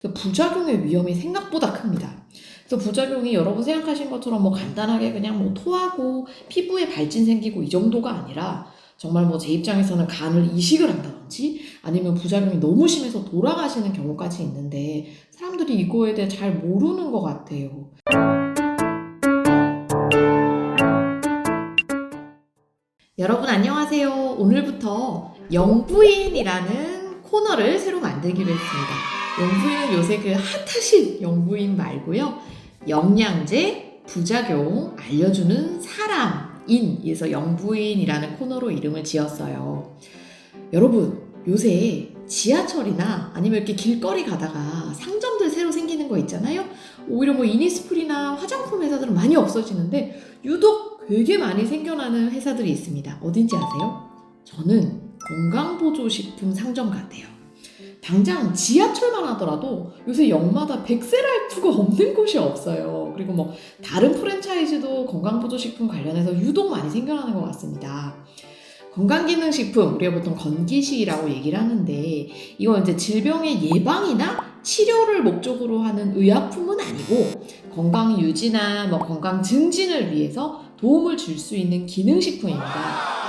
그 부작용의 위험이 생각보다 큽니다. 그래서 부작용이 여러분 생각하신 것처럼 뭐 간단하게 그냥 뭐 토하고 피부에 발진 생기고 이 정도가 아니라 정말 뭐 제 입장에서는 간을 이식을 한다든지 아니면 부작용이 너무 심해서 돌아가시는 경우까지 있는데 사람들이 이거에 대해 잘 모르는 것 같아요. 여러분 안녕하세요. 오늘부터 영부인이라는 코너를 새로 만들기로 했습니다. 영부인은 요새 그 핫하신 영부인 말고요. 영양제, 부작용 알려주는 사람 인에서 영부인이라는 코너로 이름을 지었어요. 여러분 요새 지하철이나 아니면 이렇게 길거리 가다가 상점들 새로 생기는 거 있잖아요. 오히려 뭐 이니스프리나 화장품 회사들은 많이 없어지는데 유독 되게 많이 생겨나는 회사들이 있습니다. 어딘지 아세요? 저는 건강보조식품 상점 같아요. 당장 지하철만 하더라도 요새 역마다 백세라이프가 없는 곳이 없어요. 그리고 뭐 다른 프랜차이즈도 건강보조식품 관련해서 유독 많이 생겨나는 것 같습니다. 건강기능식품, 우리가 보통 건기식이라고 얘기를 하는데, 이건 이제 질병의 예방이나 치료를 목적으로 하는 의약품은 아니고, 건강 유지나 뭐 건강 증진을 위해서 도움을 줄 수 있는 기능식품입니다.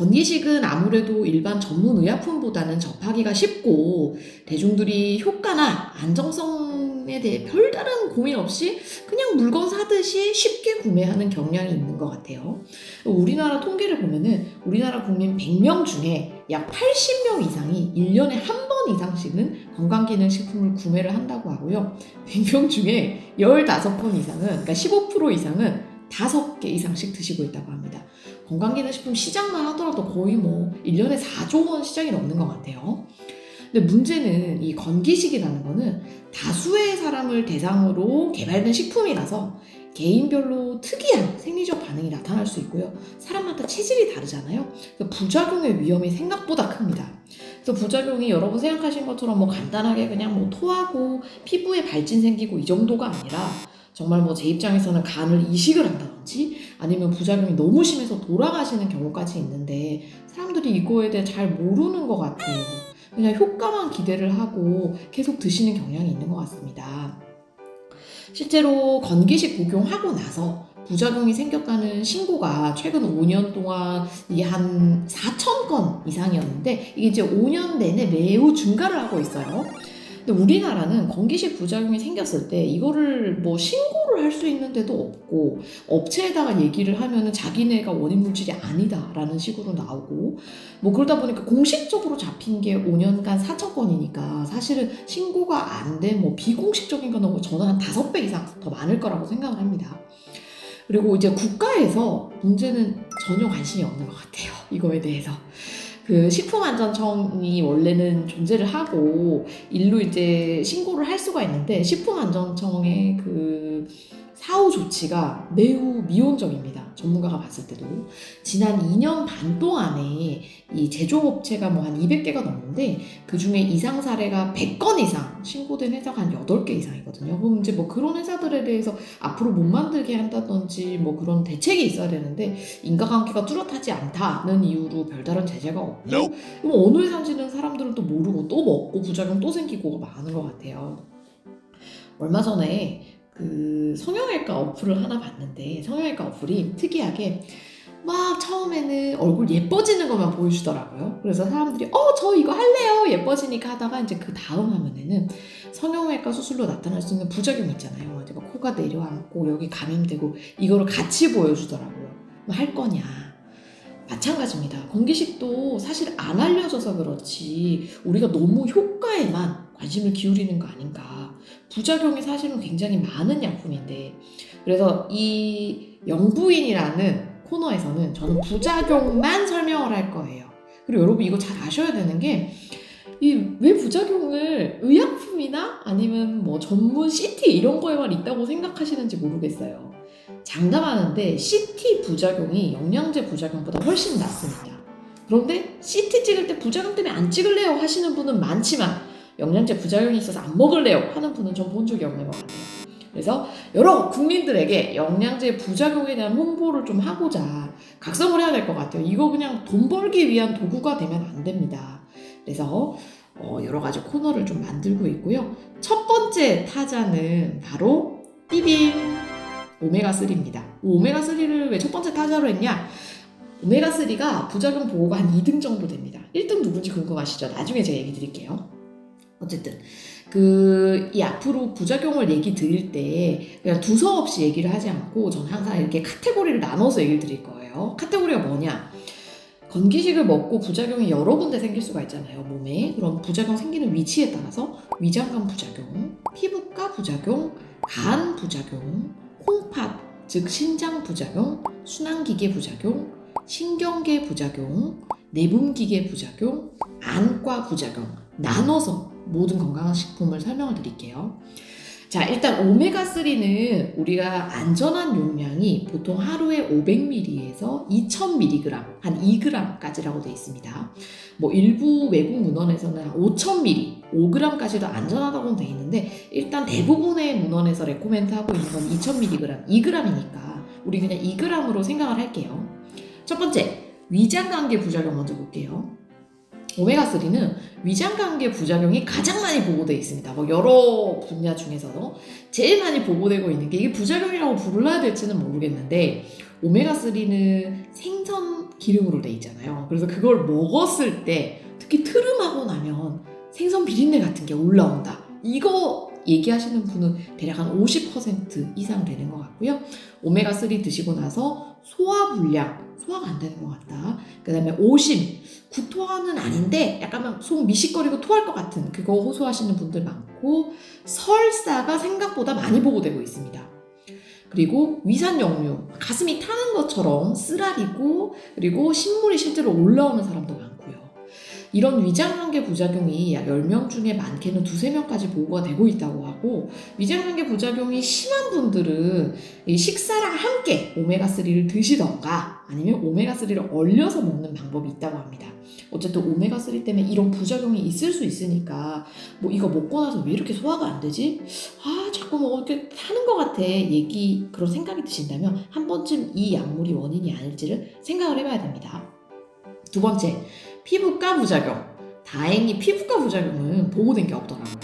건기식은 아무래도 일반 전문 의약품보다는 접하기가 쉽고 대중들이 효과나 안정성에 대해 별다른 고민 없이 그냥 물건 사듯이 쉽게 구매하는 경향이 있는 것 같아요. 우리나라 통계를 보면은 우리나라 국민 100명 중에 약 80명 이상이 1년에 한 번 이상씩은 건강기능식품을 구매를 한다고 하고요. 100명 중에 15번 이상은, 그러니까 15% 이상은 5개 이상씩 드시고 있다고 합니다. 건강기능식품 시장만 하더라도 거의 뭐 1년에 4조 원 시장이 넘는 것 같아요. 근데 문제는 이 건기식이라는 거는 다수의 사람을 대상으로 개발된 식품이라서 개인별로 특이한 생리적 반응이 나타날 수 있고요. 사람마다 체질이 다르잖아요. 그래서 부작용의 위험이 생각보다 큽니다. 그래서 부작용이 여러분 생각하신 것처럼 뭐 간단하게 그냥 뭐 토하고 피부에 발진 생기고 이 정도가 아니라 정말 뭐 제 입장에서는 간을 이식을 한다든지 아니면 부작용이 너무 심해서 돌아가시는 경우까지 있는데 사람들이 이거에 대해 잘 모르는 것 같아요. 그냥 효과만 기대를 하고 계속 드시는 경향이 있는 것 같습니다. 실제로 건기식 복용하고 나서 부작용이 생겼다는 신고가 최근 5년 동안 이게 한 4천 건 이상이었는데 이게 이제 5년 내내 매우 증가를 하고 있어요. 근데 우리나라는 건기식 부작용이 생겼을 때 이거를 뭐 신고를 할 수 있는 데도 없고 업체에다가 얘기를 하면은 자기네가 원인 물질이 아니다라는 식으로 나오고 뭐 그러다 보니까 공식적으로 잡힌 게 5년간 4천 건이니까 사실은 신고가 안 된 뭐 비공식적인 거는 저는 한 5배 이상 더 많을 거라고 생각을 합니다. 그리고 이제 국가에서 문제는 전혀 관심이 없는 것 같아요. 이거에 대해서. 그 식품안전청이 원래는 존재를 하고 일로 이제 신고를 할 수가 있는데 식품안전청의 그 사후 조치가 매우 미온적입니다. 전문가가 봤을 때도 지난 2년 반 동안에 이 제조업체가 뭐 한 200개가 넘는데 그 중에 이상 사례가 100건 이상 신고된 회사가 한 8개 이상이거든요. 그럼 이제 뭐 그런 회사들에 대해서 앞으로 못 만들게 한다든지 뭐 그런 대책이 있어야 되는데 인과관계가 뚜렷하지 않다는 이유로 별다른 제재가 없고. 그럼 어느 회사인지는 사람들은 또 모르고 또 먹고 부작용 또 생기고 많은 것 같아요. 얼마 전에 그 성형외과 어플을 하나 봤는데 성형외과 어플이 특이하게 막 처음에는 얼굴 예뻐지는 것만 보여주더라고요. 그래서 사람들이 어 저 이거 할래요 예뻐지니까 하다가 이제 그 다음 화면에는 성형외과 수술로 나타날 수 있는 부작용 있잖아요. 막 코가 내려앉고 여기 감염되고 이거를 같이 보여주더라고요. 뭐할 거냐? 마찬가지입니다. 건기식도 사실 안 알려져서 그렇지 우리가 너무 효과에만 관심을 기울이는 거 아닌가. 부작용이 사실은 굉장히 많은 약품인데 그래서 이 영부인이라는 코너에서는 저는 부작용만 설명을 할 거예요. 그리고 여러분 이거 잘 아셔야 되는 게 이왜 부작용을 의약품이나 아니면 뭐 전문 CT 이런 거에만 있다고 생각하시는지 모르겠어요. 장담하는데 CT 부작용이 영양제 부작용보다 훨씬 낫습니다. 그런데 CT 찍을 때 부작용 때문에 안 찍을래요 하시는 분은 많지만 영양제 부작용이 있어서 안 먹을래요 하는 분은 전 본 적이 없는 것 같아요. 그래서 여러 국민들에게 영양제 부작용에 대한 홍보를 좀 하고자 각성을 해야 될 것 같아요. 이거 그냥 돈 벌기 위한 도구가 되면 안 됩니다. 그래서 어, 여러 가지 코너를 좀 만들고 있고요. 첫 번째 타자는 바로 삐빔 오메가3입니다. 오메가3를 왜 첫 번째 타자로 했냐? 오메가3가 부작용 보고가 한 2등 정도 됩니다. 1등 누군지 궁금하시죠? 나중에 제가 얘기 드릴게요. 어쨌든 그 이 앞으로 부작용을 얘기 드릴 때 그냥 두서없이 얘기를 하지 않고 저는 항상 이렇게 카테고리를 나눠서 얘기를 드릴 거예요. 카테고리가 뭐냐? 건기식을 먹고 부작용이 여러 군데 생길 수가 있잖아요, 몸에. 그럼 부작용 생기는 위치에 따라서 위장관 부작용, 피부과 부작용, 간 부작용, 콩팥, 즉 신장 부작용, 순환기계 부작용, 신경계 부작용, 내분기계 부작용, 안과 부작용 나눠서 모든 건강식품을 설명을 드릴게요. 자, 일단 오메가3는 우리가 안전한 용량이 보통 하루에 500ml에서 2000mg, 한 2g까지라고 되어 있습니다. 뭐 일부 외국 문헌에서는 5000ml, 5g까지도 안전하다고 되어 있는데 일단 대부분의 문헌에서 레코멘트 하고 있는 건 2000mg, 2g이니까 우리 그냥 2g으로 생각을 할게요. 첫 번째, 위장관계 부작용 먼저 볼게요. 오메가3는 위장관계 부작용이 가장 많이 보고되어 있습니다. 뭐 여러 분야 중에서도 제일 많이 보고되고 있는 게 이게 부작용이라고 불러야 될지는 모르겠는데 오메가3는 생선 기름으로 돼 있잖아요. 그래서 그걸 먹었을 때 특히 트름하고 나면 생선 비린내 같은 게 올라온다. 이거 얘기하시는 분은 대략 한 50% 이상 되는 것 같고요. 오메가3 드시고 나서 소화 불량, 소화가 안 되는 것 같다. 그 다음에 오심, 구토하는 아닌데 약간 속 미식거리고 토할 것 같은 그거 호소하시는 분들 많고 설사가 생각보다 많이 보고되고 있습니다. 그리고 위산역류, 가슴이 타는 것처럼 쓰라리고 그리고 신물이 실제로 올라오는 사람도 많고요. 이런 위장관계 부작용이 약 10명 중에 많게는 두세 명까지 보고가 되고 있다고 하고 위장관계 부작용이 심한 분들은 이 식사랑 함께 오메가3를 드시던가 아니면 오메가3를 얼려서 먹는 방법이 있다고 합니다. 어쨌든 오메가3 때문에 이런 부작용이 있을 수 있으니까 뭐 이거 먹고 나서 왜 이렇게 소화가 안 되지? 아 자꾸 뭐 이렇게 하는 것 같아 얘기 그런 생각이 드신다면 한 번쯤 이 약물이 원인이 아닐지를 생각을 해봐야 됩니다. 두 번째 피부과 부작용. 다행히 피부과 부작용은 보고된 게 없더라고요.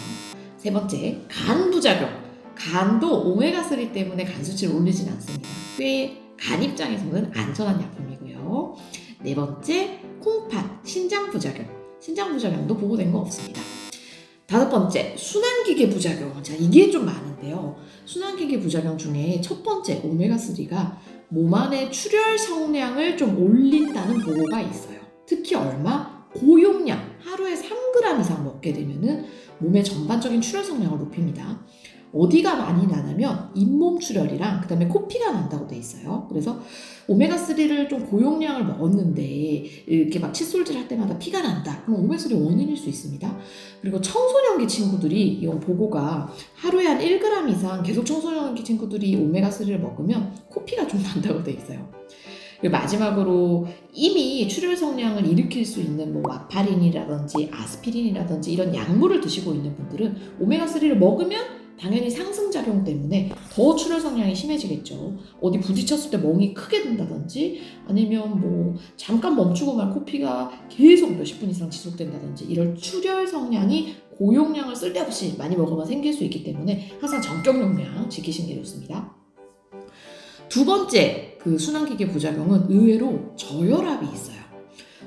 세 번째, 간 부작용. 간도 오메가3 때문에 간 수치를 올리진 않습니다. 꽤 간 입장에서는 안전한 약품이고요. 네 번째, 콩팥, 신장 부작용. 신장 부작용도 보고된 거 없습니다. 다섯 번째, 순환기계 부작용. 자, 이게 좀 많은데요. 순환기계 부작용 중에 첫 번째, 오메가3가 몸 안의 출혈 성량을 좀 올린다는 보고가 있어요. 특히 얼마? 고용량 하루에 3g 이상 먹게 되면은 몸의 전반적인 출혈 성량을 높입니다. 어디가 많이 나냐면 잇몸 출혈이랑 그다음에 코피가 난다고 돼 있어요. 그래서 오메가 3를 좀 고용량을 먹었는데 이렇게 막 칫솔질 할 때마다 피가 난다. 그럼 오메가 3 원인일 수 있습니다. 그리고 청소년기 친구들이 이런 보고가 하루에 한 1g 이상 계속 청소년기 친구들이 오메가 3를 먹으면 코피가 좀 난다고 돼 있어요. 마지막으로 이미 출혈 성량을 일으킬 수 있는 뭐 와파린이라든지 아스피린이라든지 이런 약물을 드시고 있는 분들은 오메가3를 먹으면 당연히 상승 작용 때문에 더 출혈 성량이 심해지겠죠. 어디 부딪혔을 때 멍이 크게 든다든지 아니면 뭐 잠깐 멈추고만 코피가 계속 몇십 분 이상 지속된다든지 이런 출혈 성량이 고용량을 쓸데없이 많이 먹으면 생길 수 있기 때문에 항상 정격 용량 지키시는 게 좋습니다. 두 번째 그 순환기계 부작용은 의외로 저혈압이 있어요.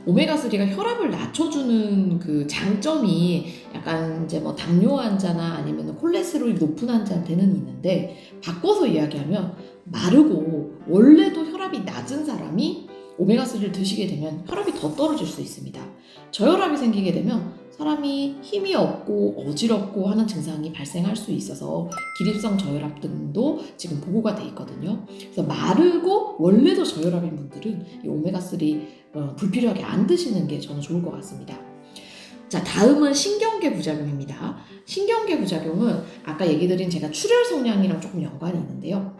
오메가3가 혈압을 낮춰주는 그 장점이 약간 이제 뭐 당뇨 환자나 아니면 콜레스테롤이 높은 환자한테는 있는데 바꿔서 이야기하면 마르고 원래도 혈압이 낮은 사람이 오메가3를 드시게 되면 혈압이 더 떨어질 수 있습니다. 저혈압이 생기게 되면 사람이 힘이 없고 어지럽고 하는 증상이 발생할 수 있어서 기립성 저혈압 등도 지금 보고가 돼 있거든요. 그래서 마르고 원래도 저혈압인 분들은 이 오메가3 어, 불필요하게 안 드시는 게 저는 좋을 것 같습니다. 자, 다음은 신경계 부작용입니다. 신경계 부작용은 아까 얘기 드린 제가 출혈 성량이랑 조금 연관이 있는데요.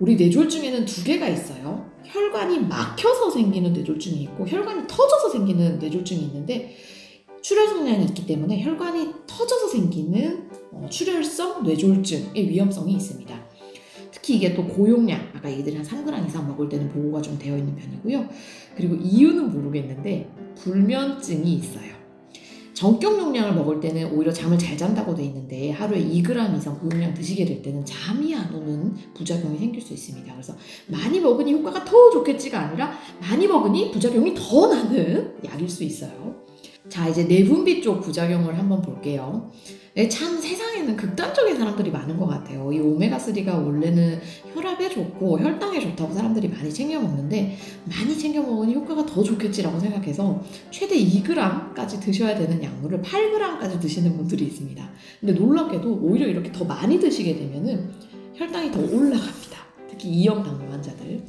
우리 뇌졸중에는 두 개가 있어요. 혈관이 막혀서 생기는 뇌졸중이 있고 혈관이 터져서 생기는 뇌졸중이 있는데 출혈 성량이 있기 때문에 혈관이 터져서 생기는 어, 출혈성 뇌졸중의 위험성이 있습니다. 특히 이게 또 고용량, 아까 얘기드린 한 3g 이상 먹을 때는 보고가 좀 되어 있는 편이고요. 그리고 이유는 모르겠는데 불면증이 있어요. 정격 용량을 먹을 때는 오히려 잠을 잘 잔다고 돼 있는데 하루에 2g 이상 고용량 드시게 될 때는 잠이 안 오는 부작용이 생길 수 있습니다. 그래서 많이 먹으니 효과가 더 좋겠지가 아니라 많이 먹으니 부작용이 더 나는 약일 수 있어요. 자, 이제 내분비 쪽 부작용을 한번 볼게요. 네, 참 세상에는 극단적인 사람들이 많은 것 같아요. 이 오메가3가 원래는 혈압에 좋고 혈당에 좋다고 사람들이 많이 챙겨 먹는데 많이 챙겨 먹으니 효과가 더 좋겠지라고 생각해서 최대 2g까지 드셔야 되는 약물을 8g까지 드시는 분들이 있습니다. 근데 놀랍게도 오히려 이렇게 더 많이 드시게 되면은 혈당이 더 올라갑니다. 특히 이형 당뇨 환자들.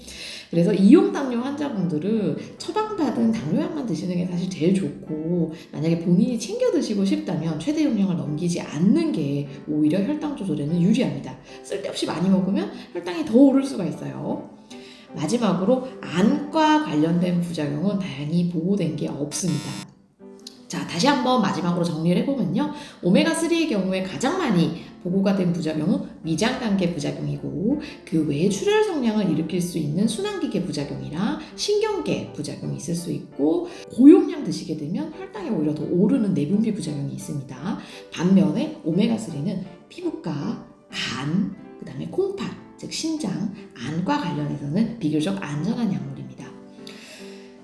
그래서 이형 당뇨 환자분들은 처방받은 당뇨약만 드시는 게 사실 제일 좋고 만약에 본인이 챙겨 드시고 싶다면 최대 용량을 넘기지 않는 게 오히려 혈당 조절에는 유리합니다. 쓸데없이 많이 먹으면 혈당이 더 오를 수가 있어요. 마지막으로 안과 관련된 부작용은 다행히 보고된 게 없습니다. 자, 다시 한번 마지막으로 정리를 해보면요. 오메가3의 경우에 가장 많이 보고가 된 부작용은 위장관계 부작용이고 그 외에 출혈 성량을 일으킬 수 있는 순환기계 부작용이랑 신경계 부작용이 있을 수 있고 고용량 드시게 되면 혈당이 오히려 더 오르는 내분비 부작용이 있습니다. 반면에 오메가3는 피부과, 간, 그 다음에 콩팥, 즉 신장, 안과 관련해서는 비교적 안전한 약물입니다.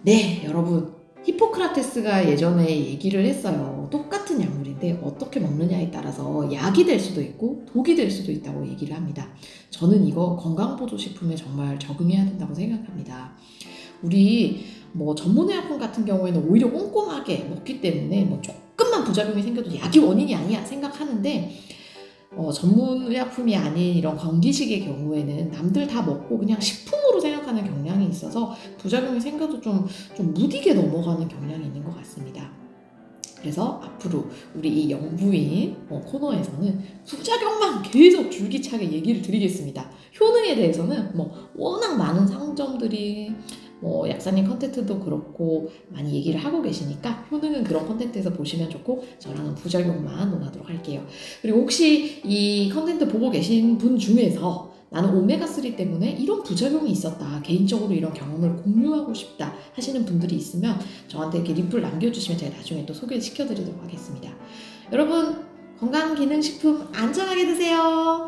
네, 여러분. 히포크라테스가 예전에 얘기를 했어요. 똑같은 약물인데 어떻게 먹느냐에 따라서 약이 될 수도 있고 독이 될 수도 있다고 얘기를 합니다. 저는 이거 건강보조식품에 정말 적응해야 된다고 생각합니다. 우리 뭐 전문의약품 같은 경우에는 오히려 꼼꼼하게 먹기 때문에 뭐 조금만 부작용이 생겨도 약이 원인이 아니야 생각하는데 어, 전문 의약품이 아닌 이런 건기식의 경우에는 남들 다 먹고 그냥 식품으로 생각하는 경향이 있어서 부작용이 생겨도 좀, 좀 무디게 넘어가는 경향이 있는 것 같습니다. 그래서 앞으로 우리 이 영부인 어, 코너에서는 부작용만 계속 줄기차게 얘기를 드리겠습니다. 효능에 대해서는 뭐 워낙 많은 상점들이 뭐 약사님 컨텐츠도 그렇고 많이 얘기를 하고 계시니까 효능은 그런 컨텐츠에서 보시면 좋고 저랑은 부작용만 논하도록 할게요. 그리고 혹시 이 컨텐츠 보고 계신 분 중에서 나는 오메가3 때문에 이런 부작용이 있었다. 개인적으로 이런 경험을 공유하고 싶다 하시는 분들이 있으면 저한테 이렇게 리플 남겨주시면 제가 나중에 또 소개시켜드리도록 하겠습니다. 여러분 건강기능식품 안전하게 드세요.